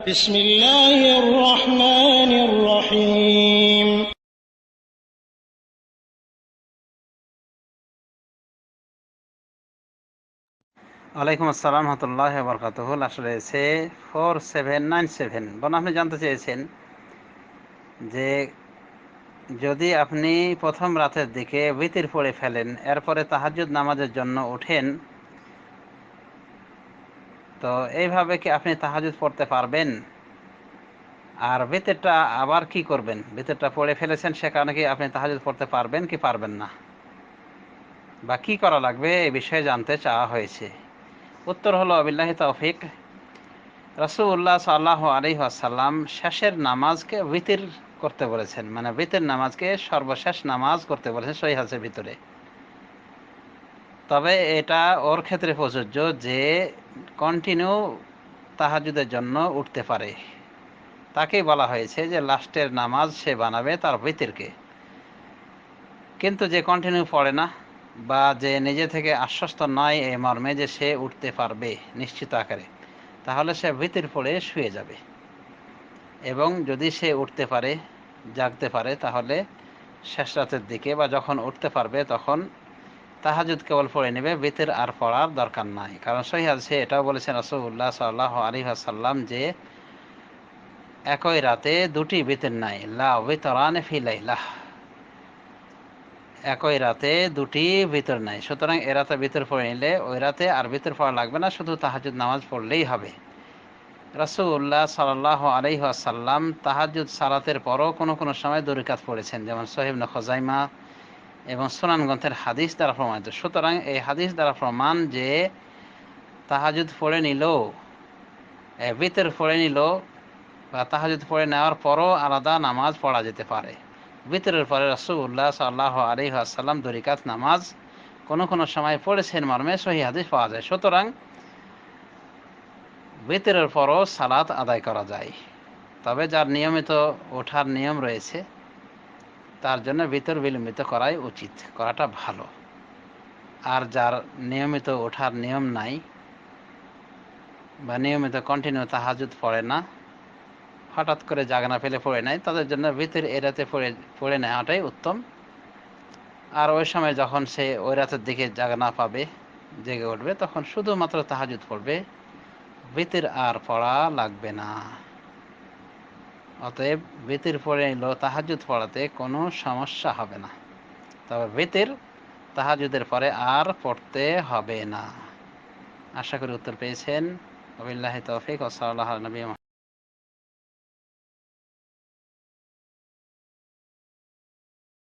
بسم الله الرحمن الرحيم ওয়ালাইকুম আসসালাম রহমতুল্লাহ বরকাতুহুল আসলে সে ফোর সেভেন নাইন সেভেন বোন আপনি জানতে চেয়েছেন যে যদি আপনি প্রথম রাতের দিকে বিতির পড়ে ফেলেন এরপরে তাহাজুদ নামাজের জন্য ওঠেন তো এইভাবে কি আপনি তাহাজুদ পড়তে পারবেন? আর বেতেরটা আবার কি করবেন? বেতেরটা পড়ে ফেলেছেন, সে কারণে কি আপনি তাহাজুদ পড়তে পারবেন কি পারবেন না? বা কি করা লাগবে? এই বিষয়ে জানতে চাওয়া হয়েছে। উত্তর হলো, আবিল্লাহি তৌফিক। রসুল্লাহ সাল্লাহ আলী আসাল্লাম শেষের নামাজকে বিতির করতে বলেছেন। মানে বিতির নামাজকে সর্বশেষ নামাজ করতে বলেছেন সহি হাসের ভিতরে। তবে এটা ওর ক্ষেত্রে প্রযোজ্য যে কন্টিনিউ তাহাজুদের জন্য উঠতে পারে। তাকেই বলা হয়েছে যে, লাস্টের নামাজ সে বানাবে তার ভিতিরকে। কিন্তু যে কন্টিনিউ পড়ে না বা যে নিজে থেকে আশ্বস্ত নয় এই মর্মে যে সে উঠতে পারবে নিশ্চিত আকারে, তাহলে সে ভিতির পড়ে শুয়ে যাবে। এবং যদি সে উঠতে পারে, জাগতে পারে, তাহলে শেষ রাতের দিকে বা যখন উঠতে পারবে তখন তাহাজুদ কেবল পড়ে নেবে ভিতের আর পড়ার দরকার নাই। কারণ সহি আছে এটাও বলেছেন রসুল্লাহ সাল্লাহ আলী আসাল্লাম যে, একই রাতে দুটি ভিতের নাই। লা ভিতরানে ফিলাইলাহ একই রাতে দুটি ভিতর নাই। সুতরাং এ রাতে ভিতর পড়ে নিলে ওই রাতে আর ভিতর পড়া লাগবে না, শুধু তাহাজুদ নামাজ পড়লেই হবে। রাসুল্লাহ সাল্লাহ আলহাসাল্লাম তাহাজুদ সালাতের পরও কোনো কোনো সময় দরিকাত পড়েছেন। যেমন সোহেব খজাইমা এবং সোনান গ্রন্থের হাদিস দ্বারা প্রমাণিত। সুতরাং এই হাদিস দ্বারা প্রমাণ যে তাহাজুদ পড়ে নিল ভিতর পড়ে নিল বা তাহাজুদ পড়ে নেওয়ার পরও আলাদা নামাজ পড়া যেতে পারে। ভিতরের পরে রসুল্লাহ সাল্লাহ আলী আসাল্লাম দরিকাত নামাজ কোনো কোনো সময় পড়েছেন মর্মে সহি হাদিস পাওয়া যায়। সুতরাং ভিতরের পরও সালাত আদায় করা যায়। তবে যার নিয়মিত ওঠার নিয়ম রয়েছে তার জন্য ভিতর বিলম্বিত করাই উচিত, করাটা ভালো। আর যার নিয়মিত ওঠার নিয়ম নাই বা নিয়মিত কন্টিনিউ তাহাজুদ পড়ে না, হঠাৎ করে জাগনা ফেলে পড়ে নেয় তাদের জন্য ভিতরে এরাতে পড়ে পড়ে নেওয়াটাই উত্তম। আর ওই সময় যখন সে ওই রাতের দিকে জাগনা পাবে, জেগে উঠবে, তখন শুধুমাত্র তাহাজুদ পড়বে, ভিতর আর পড়া লাগবে না। অতএব বেতের পরে এলো তাহাজুদ পড়াতে কোনো সমস্যা হবে না। তবে বেতের তাহাজুদের পরে আর পড়তে হবে না। আশা করি উত্তর পেয়েছেন। আবিল্লাহ তৌফিক ওসাল্লাহ নবী